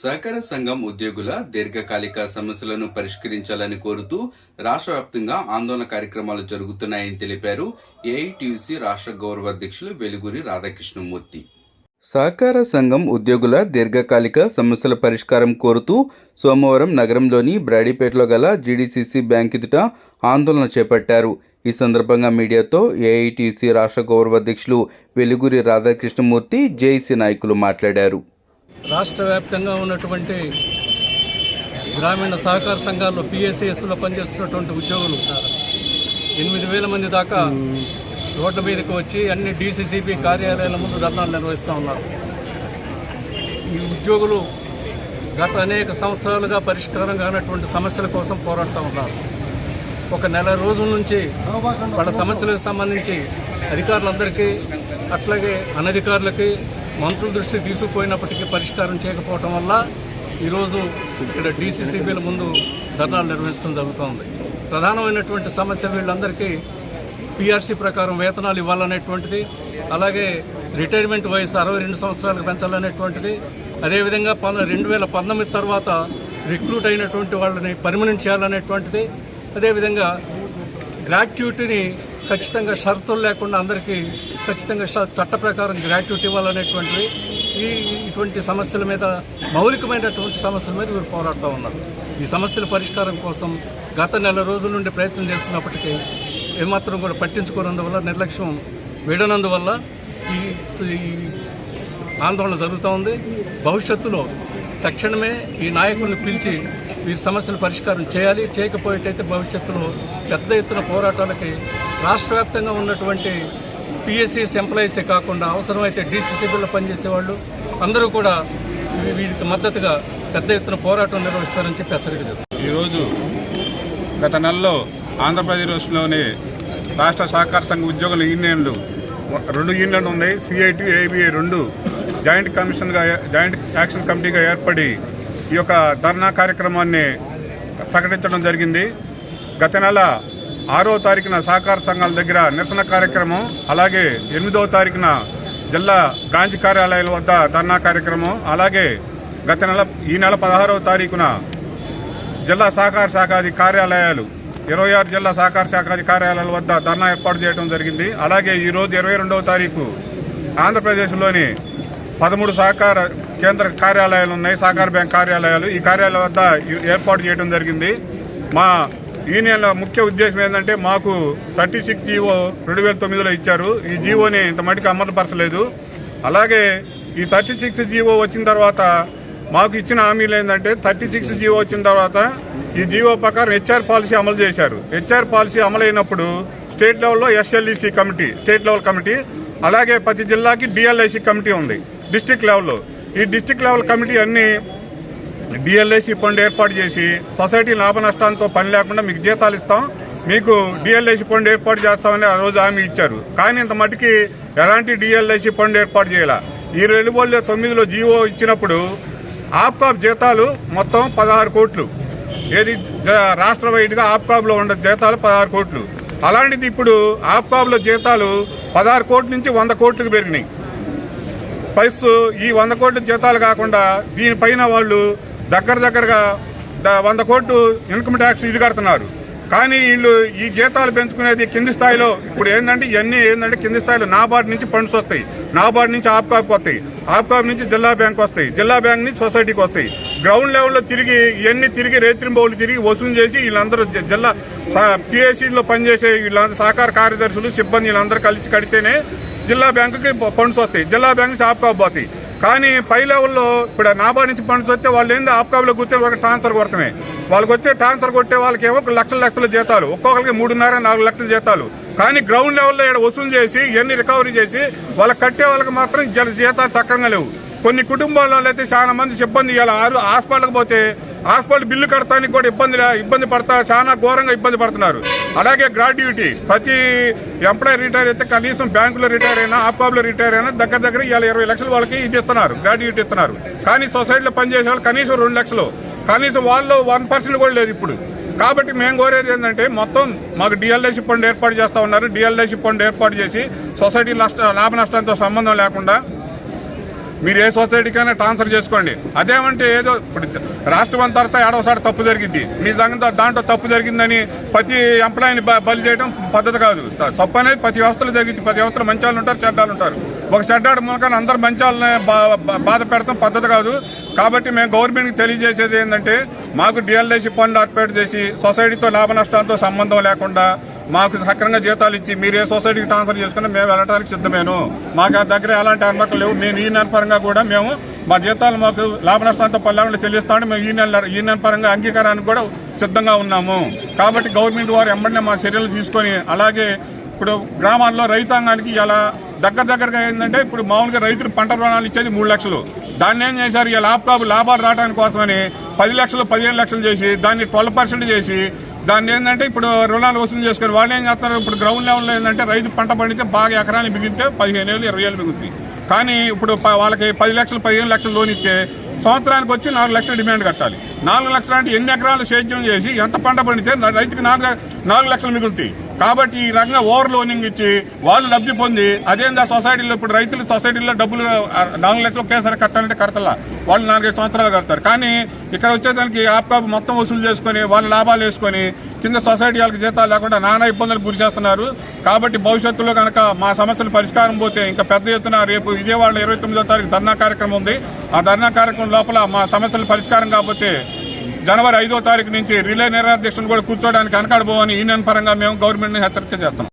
సహకార సంఘం ఉద్యోగుల దీర్ఘకాలిక సమస్యలను పరిష్కరించాలని కోరుతూ రాష్ట్ర వ్యాప్తంగా ఆందోళన కార్యక్రమాలు జరుగుతున్నాయని తెలిపారు ఏఐటీయూసీ రాష్ట్ర గౌరవ అధ్యక్షులు వెలుగురి రాధాకృష్ణమూర్తి. సహకార సంఘం ఉద్యోగుల దీర్ఘకాలిక సమస్యల పరిష్కారం కోరుతూ సోమవారం నగరంలోని బ్రాడీపేటలో గల జీడీసీసీ బ్యాంక్ ఎదుట ఆందోళన చేపట్టారు. ఈ సందర్భంగా మీడియాతో ఏఐటీసీ రాష్ట్ర గౌరవ అధ్యక్షులు వెలుగురి రాధాకృష్ణమూర్తి జేఈసీ నాయకులు మాట్లాడారు. రాష్ట్ర వ్యాప్తంగా ఉన్నటువంటి గ్రామీణ సహకార సంఘాల్లో పిఎస్సిఎస్లో పనిచేస్తున్నటువంటి ఉద్యోగులు ఎనిమిది వేల మంది దాకా రోడ్ల మీదకి వచ్చి అన్ని డీసీసీబీ కార్యాలయాల ముందు ధర్నాలు నిర్వహిస్తూ ఉన్నారు. ఈ ఉద్యోగులు గత అనేక సంవత్సరాలుగా పరిష్కారం కానటువంటి సమస్యల కోసం పోరాడుతూ ఉన్నారు. ఒక నెల రోజుల నుంచి వాళ్ళ సమస్యలకు సంబంధించి అధికారులందరికీ అట్లాగే అనధికారులకి మంత్రుల దృష్టి తీసుకుపోయినప్పటికీ పరిష్కారం చేయకపోవటం వల్ల ఈరోజు ఇక్కడ డీసీసీబీల ముందు ధర్నాలు నిర్వహించడం జరుగుతోంది. ప్రధానమైనటువంటి సమస్య వీళ్ళందరికీ పిఆర్సీ ప్రకారం వేతనాలు ఇవ్వాలనేటువంటిది అలాగే రిటైర్మెంట్ వయసు అరవై రెండు సంవత్సరాలకు పెంచాలనేటువంటిది అదేవిధంగా పంద రెండు వేల పంతొమ్మిది తర్వాత రిక్రూట్ అయినటువంటి వాళ్ళని పర్మనెంట్ చేయాలనేటువంటిది అదేవిధంగా గ్రాట్యుటీని ఖచ్చితంగా షరతులు లేకుండా అందరికీ ఖచ్చితంగా చట్ట ప్రకారం గ్రాట్యుటీ ఇవ్వాలనేటువంటిది. ఈ ఇటువంటి సమస్యల మీద మౌలికమైనటువంటి సమస్యల మీద వీరు పోరాడుతూ ఉన్నారు. ఈ సమస్యల పరిష్కారం కోసం గత నెల రోజుల నుండి ప్రయత్నం చేస్తున్నప్పటికీ ఏమాత్రం కూడా పట్టించుకోనందువల్ల నిర్లక్ష్యం వీడనందువల్ల ఈ ఈ ఆందోళన జరుగుతూ ఉంది. భవిష్యత్తులో తక్షణమే ఈ నాయకుల్ని పిలిచి వీరి సమస్యలు పరిష్కారం చేయాలి. చేయకపోయేటైతే భవిష్యత్తులో పెద్ద ఎత్తున పోరాటాలకి రాష్ట్ర వ్యాప్తంగా ఉన్నటువంటి పిఎస్సిఎస్ ఎంప్లాయీసే కాకుండా అవసరమైతే డీసీసీబీలో పనిచేసే వాళ్ళు అందరూ కూడా వీటికి మద్దతుగా పెద్ద ఎత్తున పోరాటం నిర్వహిస్తారని చెప్పి హెచ్చరిక చేస్తారు ఈరోజు గత నెలలో ఆంధ్రప్రదేశ్లోని రాష్ట్ర సహకార సంఘ ఉద్యోగుల యూనియన్లు రెండు యూనియన్లు ఉన్నాయి సిఐటి ఏబిఐ రెండు జాయింట్ కమిషన్గా జాయింట్ యాక్షన్ కమిటీగా ఏర్పడి ఈ యొక్క ధర్నా కార్యక్రమాన్ని ప్రకటించడం జరిగింది. గత నెల ఆరో తారీఖున సహకార సంఘాల దగ్గర నిరసన కార్యక్రమం అలాగే ఎనిమిదవ తారీఖున జిల్లా బ్రాంచ్ కార్యాలయాల వద్ద ధర్నా కార్యక్రమం అలాగే గత నెల ఈ నెల పదహారవ తారీఖున జిల్లా సహకార శాఖాది కార్యాలయాలు ఇరవై ఆరు జిల్లా సహకార శాఖాది కార్యాలయాల వద్ద ధర్నా ఏర్పాటు చేయడం జరిగింది. అలాగే ఈరోజు ఇరవై రెండవ తారీఖు ఆంధ్రప్రదేశ్లోని పదమూడు సహకార కేంద్ర కార్యాలయాలు ఉన్నాయి. సహకార బ్యాంక్ కార్యాలయాలు ఈ కార్యాలయాల వద్ద ఏర్పాటు చేయడం జరిగింది. మా యూనియన్ల ముఖ్య ఉద్దేశం ఏంటంటే మాకు థర్టీ సిక్స్ జీవో రెండు వేల తొమ్మిదిలో ఇచ్చారు. ఈ జీవోని ఇంత మటుకు అమలుపరచలేదు. అలాగే ఈ థర్టీ సిక్స్ జీవో వచ్చిన తర్వాత మాకు ఇచ్చిన హామీలు ఏంటంటే థర్టీ సిక్స్ జీవో వచ్చిన తర్వాత ఈ జీవో ప్రకారం హెచ్ఆర్ పాలసీ అమలు చేశారు. హెచ్ఆర్ పాలసీ అమలైనప్పుడు స్టేట్ లెవెల్లో S L E C committee state level committee అలాగే ప్రతి జిల్లాకి డిఎల్ఐసి కమిటీ ఉంది డిస్టిక్ లెవెల్లో. ఈ డిస్టిక్ లెవెల్ కమిటీ అన్ని డిఎల్ఐసి ఫండ్ ఏర్పాటు చేసి సొసైటీ లాభ నష్టాలతో పని లేకుండా మీకు జీతాలు ఇస్తాం. మీకు డిఎల్ఐసి ఫండ్ ఏర్పాటు చేస్తామని ఆ రోజు హామీ ఇచ్చారు. కానీ ఇంత మటుకి ఎలాంటి డిఎల్ఐసి ఫండ్ ఏర్పాటు చేయాల? ఈ రెండు వేల తొమ్మిదిలో జీవో ఇచ్చినప్పుడు ఆప్కాబ్ జీతాలు మొత్తం పదహారు కోట్లు. ఏది జ- రాష్ట్ర వైడ్గా ఆప్కాబ్లో ఉన్న జీతాలు పదహారు కోట్లు. అలాంటిది ఇప్పుడు ఆప్కాబ్లో జీతాలు పదహారు కోట్ల నుంచి వంద కోట్లకు పెరిగినాయి. ప్లస్ ఈ వంద కోట్ల జీతాలు కాకుండా దీనిపైన వాళ్ళు దగ్గర దగ్గరగా వంద కోట్లు ఇన్కమ్ ట్యాక్స్ ఇది కడుతున్నారు. కానీ వీళ్ళు ఈ జీతాలు పెంచుకునేది కింది స్థాయిలో ఇప్పుడు ఏంటంటే ఇవన్నీ ఏంటంటే కింది స్థాయిలో నాబార్డు నుంచి ఫండ్స్ వస్తాయి. నాబార్డు నుంచి ఆప్కాబ్కి వస్తాయి. ఆప్కాబ్ నుంచి జిల్లా బ్యాంక్ వస్తాయి. జిల్లా బ్యాంక్ నుంచి సొసైటీకి వస్తాయి. గ్రౌండ్ లెవెల్లో తిరిగి ఇవన్నీ తిరిగి రేత్రింబౌలు తిరిగి వసూలు చేసి వీళ్ళందరూ జిల్లా పిఎస్సీలో పనిచేసే వీళ్ళందరూ సహకార కార్యదర్శులు సిబ్బంది వీళ్ళందరూ కలిసి కడితేనే జిల్లా బ్యాంకుకి ఫండ్స్ వస్తాయి. జిల్లా బ్యాంక్ నుంచి ఆప్కాబ్ పోతాయి. కానీ పై లెవెల్లో ఇప్పుడు నాబార్డ్ నుంచి ఫండ్స్ వస్తే వాళ్ళు ఏంది ఆప్కాబ్లో కూర్చొని ఒక ట్రాన్స్ఫర్ కొడతామే. వాళ్ళకి వచ్చే ట్రాన్స్ఫర్ కొట్టే వాళ్ళకి ఏమో లక్షల లక్షల జీతాలు ఒక్కొక్కరికి మూడున్నర నాలుగు లక్షల జీతాలు. కానీ గ్రౌండ్ లెవెల్లో ఇక్కడ వసూలు చేసి ఇవన్నీ రికవరీ చేసి వాళ్ళకి కట్టే వాళ్ళకి మాత్రం జీతాలు చక్కగా లేవు. కొన్ని కుటుంబాల్లో అయితే చాలా మంది సిబ్బంది ఇవాళ ఆరు హాస్పిటల్కి పోతే హాస్పిటల్ బిల్లు కడతానికి కూడా ఇబ్బంది ఇబ్బంది పడతా చాలా ఘోరంగా ఇబ్బంది పడుతున్నారు. అలాగే గ్రాడ్యుటీ ప్రతి ఎంప్లాయీ రిటైర్ అయితే కనీసం బ్యాంకులో రిటైర్ అయినా ఆప్కాబ్లో రిటైర్ అయినా దగ్గర దగ్గర ఇవాళ ఇరవై లక్షలు వాళ్ళకి ఇది ఇస్తున్నారు గ్రాడ్యుటీ ఇస్తున్నారు. కానీ సొసైటీలో పనిచేసే వాళ్ళు కనీసం రెండు లక్షలు. కనీసం వాళ్ళు వన్ పర్సెంట్ కూడా లేదు ఇప్పుడు. కాబట్టి మేము కోరేది ఏంటంటే మొత్తం మాకు డిఎల్ఐసి ఫండ్ ఏర్పాటు చేస్తా ఉన్నారు. డిఎల్ఐసి ఫండ్ ఏర్పాటు చేసి సొసైటీ నష్ట లాభ నష్టంతో సంబంధం లేకుండా మీరు ఏ సొసైటీకైనా ట్రాన్స్ఫర్ చేసుకోండి. అదేమంటే ఏదో ఇప్పుడు రాష్ట్రం అంతా ఏడవసారి తప్పు జరిగింది. మీ దగ్గర దాంట్లో తప్పు జరిగిందని ప్రతి ఎంప్లాయీని బలి చేయడం పద్ధతి కాదు. తప్పు అనేది ప్రతి వ్యవస్థలో జరిగింది. ప్రతి వ్యవస్థలో మంచాలు ఉంటారు చెడ్డాలు ఉంటారు. ఒక చెడ్డాడు మూలకాన్ని అందరు మంచాలని బా- బా- బాధ పెడతాం పద్ధతి కాదు. కాబట్టి మేము గవర్నమెంట్కి తెలియజేసేది ఏంటంటే మాకు డిఎల్ఐసి పనులు ఏర్పాటు చేసి సొసైటీతో లాభ నష్టాలతో సంబంధం లేకుండా మాకు సక్రంగా జీతాలు ఇచ్చి మీరు ఏ సొసైటీకి ట్రాన్స్ఫర్ చేసుకున్నా మేము వెళ్ళడానికి సిద్ధమేను. మాకు ఆ దగ్గర ఎలాంటి అనుమతులు లేవు. మేము ఈ నెల పరంగా కూడా మేము మా జీతాలు మాకు లాభ నష్టాలతో పల్లెకుండా చెల్లిస్తామని మేము ఈ నెల ఈ నెల పరంగా అంగీకారానికి కూడా సిద్ధంగా ఉన్నాము. కాబట్టి గవర్నమెంట్ వారు ఎంబడినే మా చర్యలు తీసుకొని అలాగే ఇప్పుడు గ్రామాల్లో రైతాంగానికి ఇలా దగ్గర దగ్గరగా ఏంటంటే ఇప్పుడు మామూలుగా రైతులు పంట రుణాలు ఇచ్చేది మూడు లక్షలు. దాన్ని ఏం చేశారు? ఇలా ల్యాప్టాప్ లాభాలు రావడానికి కోసమని పది లక్షలు పదిహేను లక్షలు చేసి దాన్ని ట్వెల్వ్ పర్సెంట్ చేసి దాన్ని ఏంటంటే ఇప్పుడు రుణాలు వసూలు చేసుకుని వాళ్ళు ఏం చేస్తారు ఇప్పుడు గ్రౌండ్ లెవెల్లో ఏంటంటే రైతు పంట పండితే బాగా ఎకరాన్ని మిగిలితే పదిహేను ఏళ్ళు ఇరవై ఏళ్ళు మిగులుతాయి. కానీ ఇప్పుడు వాళ్ళకి పది లక్షలు పదిహేను లక్షలు లోన్ ఇస్తే సంవత్సరానికి వచ్చి నాలుగు లక్షలు డిమాండ్ కట్టాలి. నాలుగు లక్షలు అంటే ఎన్ని ఎకరాలు సేద్యం చేసి ఎంత పంట పండితే రైతుకి నాలుగు నాలుగు లక్షలు మిగులుతాయి. కాబట్టి ఈ రకంగా ఓవర్ లోనింగ్ ఇచ్చి వాళ్ళు లబ్ధి పొంది అదేందా సొసైటీలో ఇప్పుడు రైతులు సొసైటీలో డబ్బులు నాలుగు లక్షలు ఒకేసారి కట్టాలంటే కడతలా? వాళ్ళు నాలుగైదు సంవత్సరాలు కడతారు. కానీ ఇక్కడ వచ్చేదానికి యాప్టాప్ మొత్తం వసూలు చేసుకొని వాళ్ళ లాభాలు వేసుకొని కింద సొసైటీ వాళ్ళకి జీతాలు లేకుండా నానా ఇబ్బందులు గురి చేస్తున్నారు. కాబట్టి భవిష్యత్తులో కనుక మా సమస్యలు పరిష్కారం పోతే ఇంకా పెద్ద ఎత్తున రేపు విజయవాడలో ఇరవై తొమ్మిదో తారీఖు ధర్నా కార్యక్రమం ఉంది. ఆ ధర్నా కార్యక్రమం లోపల మా సమస్యలు పరిష్కారం కాకపోతే జనవరి ఐదో తారీఖు నుంచి రిలే నిరాధ్యక్షులు కూడా కూర్చోడానికి అనకాడబోవని యూనియన్ పరంగా మేము గవర్నమెంట్ని హెచ్చరిక చేస్తాం.